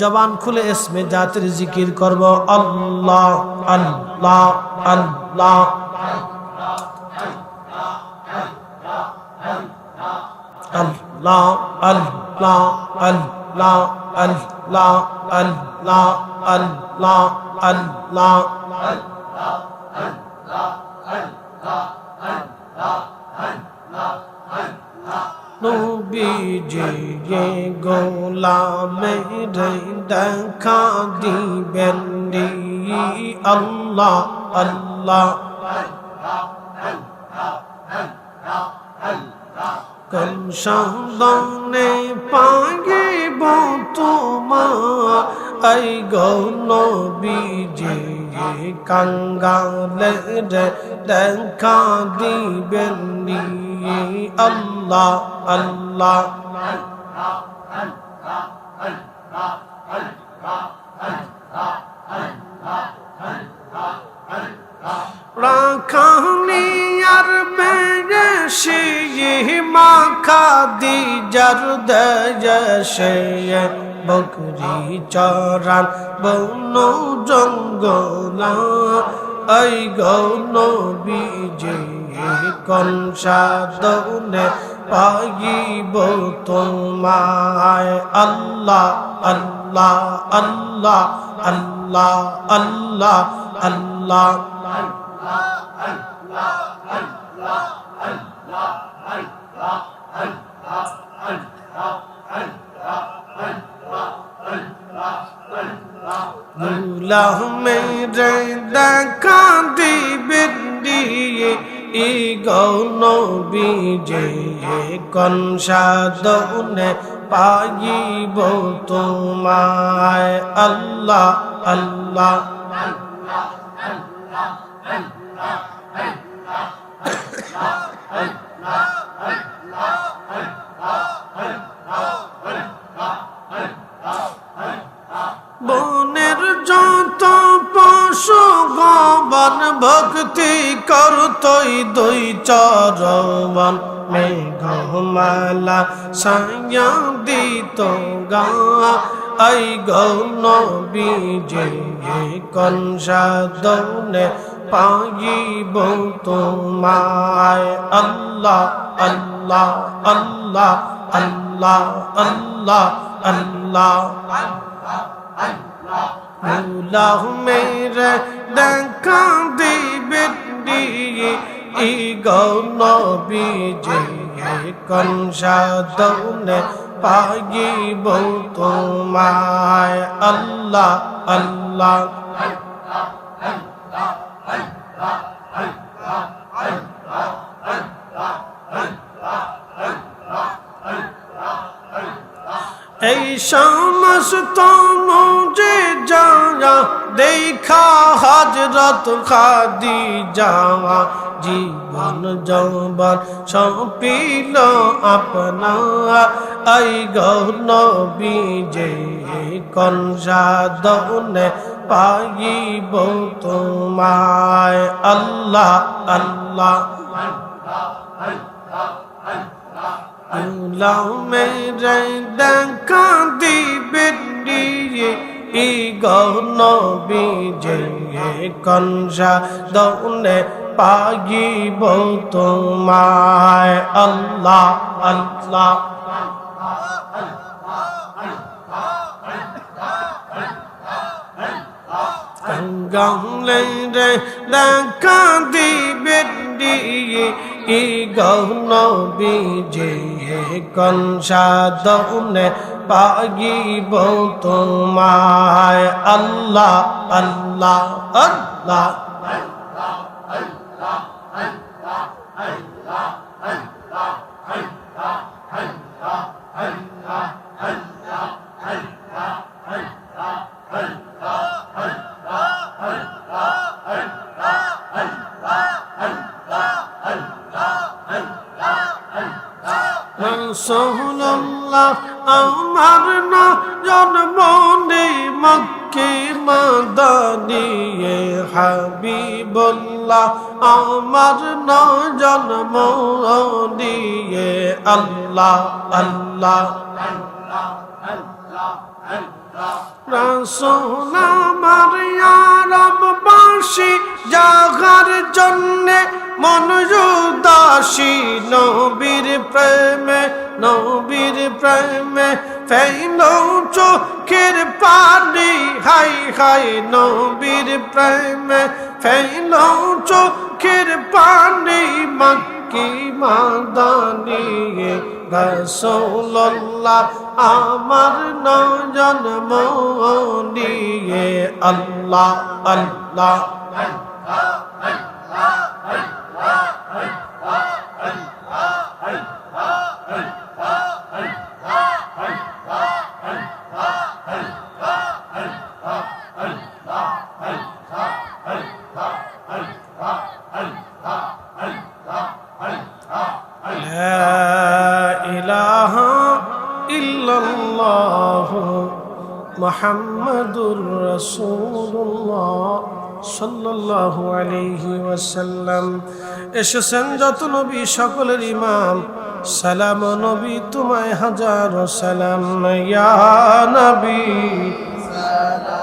জবান খুলে এসমে জাতির জিকির করব, আল্লাহ আল্লাহ আল্লাহ। আল্লাহ আল্লাহ আল্লাহ আল্লাহ আল্লাহ আল্লাহ আল্লাহ। নবীজি রে নবীজি গোলামের দেখা দিবেন আল্লাহ আল্লাহ। কম সদনে পাগিব তোমার? এই গৌনবীজি কঙ্গালের দেখা দিবেন রে আল্লাহ আল্লাহ। রাখানি আর বেশি মাখা দি জর দশে বকরি চরান বন জঙ্গলা। এই গৌন বিজে কনসাদনে পাইব তোমায়? আল্লাহ আল্লাহ আল্লাহ আল্লাহ আল্লাহ আল্লাহ। গুলাহ মেরে দেখা দিবেন দিয়ে ই গৌন বিজে কনসাদনে পাইব তোমায় আল্লাহ আল্লাহ বনের ভক্তি করতই দুই চরবন মেঘমালা সায়া দিত গা। আই গৌন বিজে কনসাদনে পাইব তোমায়? আল্লাহ আল্লাহ আল্লাহ আল্লাহ আল্লাহ আল্লাহ। আল্লাহ মেরে দেখা দিবেন গৌনবীজে কনসাদৌনে পাইব তোমায়। আল্লাহ আল্লাহ। এই সমস্ত যাওয়া দেখা হজরত খাদি যাওয়া জীবন যৌবন সপিল আপনা, আই গৌন বিজে কনসাদনে পাইব তোমায়। আল্লাহ আল্লাহ লাও মেরে দেখা দিবে গৌন বিজে কনসা দৌনে পাগিব তোমায়। আল্লাহ আল্লাহ, গঙ্গলে রে দেখা দিবে দিয়ে। ই গৌন বিজে কনসাদনে পাগিব তোমায় আল্লাহ আল্লাহ আল্লাহ। রসুল্লাহ আমার না জন্মনে মক্কে মাদানিয়ে হাবিবুল্লাহ। আমার না জন্মনে আল্লাহ আল্লাহ রসুল আমার রববাসী জাগার জন্যে মন উদাসী নবীর প্রেমে নবীর প্রেমে ফেল চোখের পানি, হাই হাই, নবীর প্রেমে ফেল চোখের পানি মক্কি মাদানিয়ে? রসুল্লাহ আমার নজন নিয়ে আল্লাহ আল্লাহ মোহাম্মদুর রসুল্লাহ সাল্লাল্লাহু আলাইহি ওয়াসাল্লাম এসেছেন যত নবী, সকলের ইমাম। সালাম নবী, তোমায় হাজার সালাম। ইয়া নবী। সালাম